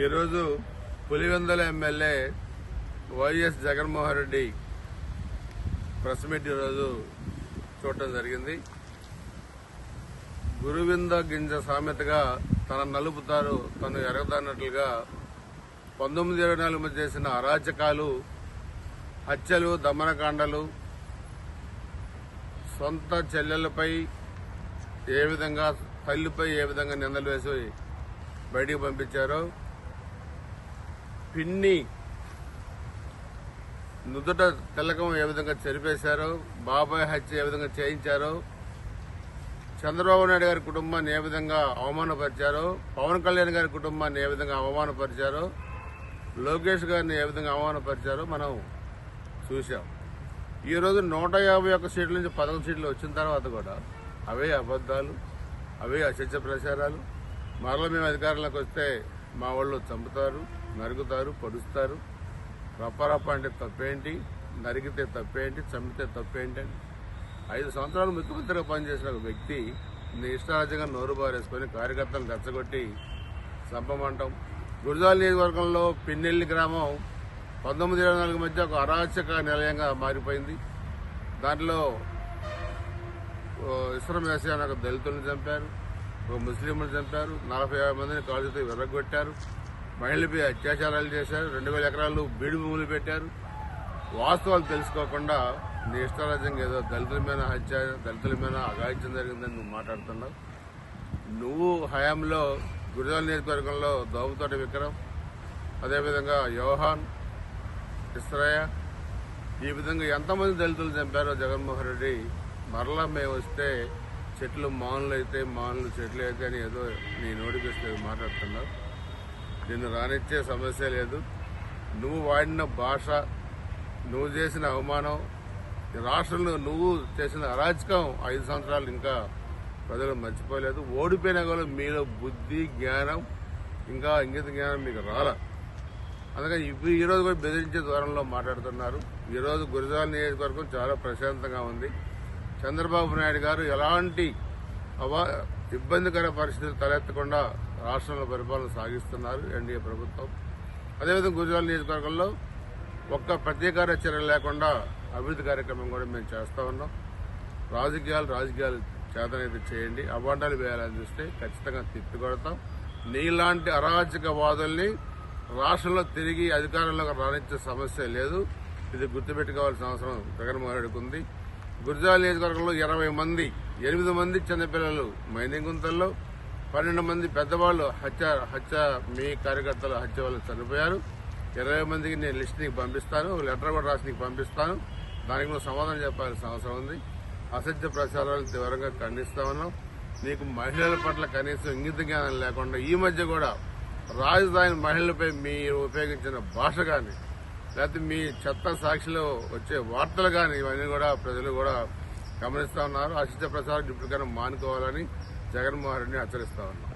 ఈరోజు Pulivendula MLA YS Jaganmohan Reddy press meet ఈరోజు చూడటం జరిగింది. గురువింద గింజ సామెతగా తన నలుపుతారు తను ఎరగదన్నట్లుగా పంతొమ్మిది ఇరవై నాలుగు చేసిన అరాచకాలు హత్యలు దమనకాండలు సొంత చెల్లెలపై ఏ విధంగా తల్లిపై ఏ విధంగా నిందలు వేసి బయటికి పంపించారో పిన్ని నుదుట తిలకం ఏ విధంగా చెరిపేశారో బాబాయ్ హత్య ఏ విధంగా చేయించారో చంద్రబాబు నాయుడు గారి కుటుంబాన్ని ఏ విధంగా అవమానపరిచారో పవన్ కళ్యాణ్ గారి కుటుంబాన్ని ఏ విధంగా అవమానపరిచారో లోకేష్ గారిని ఏ విధంగా అవమానపరిచారో మనం చూశాం. ఈ రోజు నూట యాభై ఒక్క సీట్ల నుంచి పదకొండు సీట్లు వచ్చిన తర్వాత కూడా అవే అబద్ధాలు అవే అసత్య ప్రచారాలు. మరలా మేము అధికారంలోకి వస్తే మా వాళ్ళు చంపుతారు. నరుగుతారు పొడుస్తారు. రప్పరప్ప అంటే తప్పేంటి? నరికితే తప్పేంటి? చంపితే తప్పేంటి అని. ఐదు సంవత్సరాలు ముఖ్యమంత్రిగా పనిచేసిన ఒక వ్యక్తి నీ ఇష్టారాజ్యంగా నోరు బారేసుకొని కార్యకర్తలను రెచ్చగొట్టి చంపమంటాం గురజాల నియోజకవర్గంలో పిన్నెల్లి గ్రామం పంతొమ్మిది ఇరవై నాలుగు మధ్య ఒక అరాచక నిలయంగా మారిపోయింది. దాంట్లో ఓ ఇస్రం వేసే ఒక దళితులను చంపారు ఒక ముస్లింలు చంపారు నలభై యాభై మందిని కాలుతో విరగొట్టారు మహిళలపై అత్యాచారాలు చేశారు. రెండు వేల ఎకరాలు బీడు భూములు పెట్టారు. వాస్తవాలు తెలుసుకోకుండా నీ ఇష్టారాజ్యంగా ఏదో దళితుల మీద హత్య దళితుల మీద అగాయిత్యం జరిగిందని నువ్వు మాట్లాడుతున్నావు. నువ్వు హయాంలో గురిజాల నియోజకవర్గంలో దోమతోటి విక్రమ్ అదేవిధంగా యోహాన్ ఇస్రాయ ఈ విధంగా ఎంతమంది దళితులు చంపారో జగన్మోహన్ రెడ్డి మరలా మేము వస్తే చెట్లు మానులు అయితే మానులు చెట్లు అయితే అని ఏదో నీ నోటికొస్తే మాట్లాడుతున్నావు. నిన్ను రానిచ్చే సమస్య లేదు. నువ్వు వాడిన భాష నువ్వు చేసిన అవమానం రాష్ట్రంలో నువ్వు చేసిన అరాచకం ఐదు సంవత్సరాలు ఇంకా ప్రజలు మర్చిపోలేదు. ఓడిపోయినా కూడా మీలో బుద్ధి జ్ఞానం ఇంకా ఇంగిత జ్ఞానం మీకు రాల. అందుకని ఇప్పుడు ఈ రోజు కూడా బెదిరించే దూరంలో మాట్లాడుతున్నారు. ఈ రోజు గురజాల నియోజకవర్గం చాలా ప్రశాంతంగా ఉంది. చంద్రబాబు నాయుడు గారు ఎలాంటి అవా ఇబ్బందికర పరిస్థితులు తలెత్తకుండా రాష్ట్రంలో పరిపాలన సాగిస్తున్నారు ఎన్డీఏ ప్రభుత్వం. అదేవిధంగా గుజరాల్ నియోజకవర్గంలో ఒక్క ప్రత్యేకార చర్యలు లేకుండా అభివృద్ధి కార్యక్రమం కూడా మేము చేస్తూ ఉన్నాం. రాజకీయాలు రాజకీయాలు చేతనైతే చేయండి. అవాండాలు వేయాలని చూస్తే ఖచ్చితంగా తిప్పి కొడతాం. నీలాంటి అరాచక వాదుల్ని రాష్ట్రంలో తిరిగి అధికారంలోకి రాణించే సమస్య లేదు. ఇది గుర్తుపెట్టుకోవాల్సిన అవసరం జగన్మోహన్ రెడ్డికి ఉంది. గురజాల నియోజకవర్గంలో ఇరవై మంది ఎనిమిది మంది చిన్నపిల్లలు మైనింగ్ గుంతల్లో పన్నెండు మంది పెద్దవాళ్ళు హత్య హత్య మీ కార్యకర్తలు హత్య వాళ్ళు చనిపోయారు. ఇరవై మందికి నేను లిస్ట్ నీకు పంపిస్తాను. లెటర్ కూడా రాసి నీకు పంపిస్తాను. దానికి నువ్వు సమాధానం చెప్పాల్సిన అవసరం ఉంది. అసత్య ప్రచారాలను తీవ్రంగా ఖండిస్తా ఉన్నాం. నీకు మహిళల పట్ల కనీసం ఇంగిత జ్ఞానం లేకుండా ఈ మధ్య కూడా రాజధాని మహిళలపై మీరు ఉపయోగించిన భాష కానీ లేకపోతే మీ చెత్త సాక్షిలో వచ్చే వార్తలు కానీ ఇవన్నీ కూడా ప్రజలు కూడా గమనిస్తా ఉన్నారు. అసత్య ప్రచారం ఇప్పటికైనా మానుకోవాలని జగన్మోహన్ రెడ్డిని హెచ్చరిస్తా ఉన్నాం.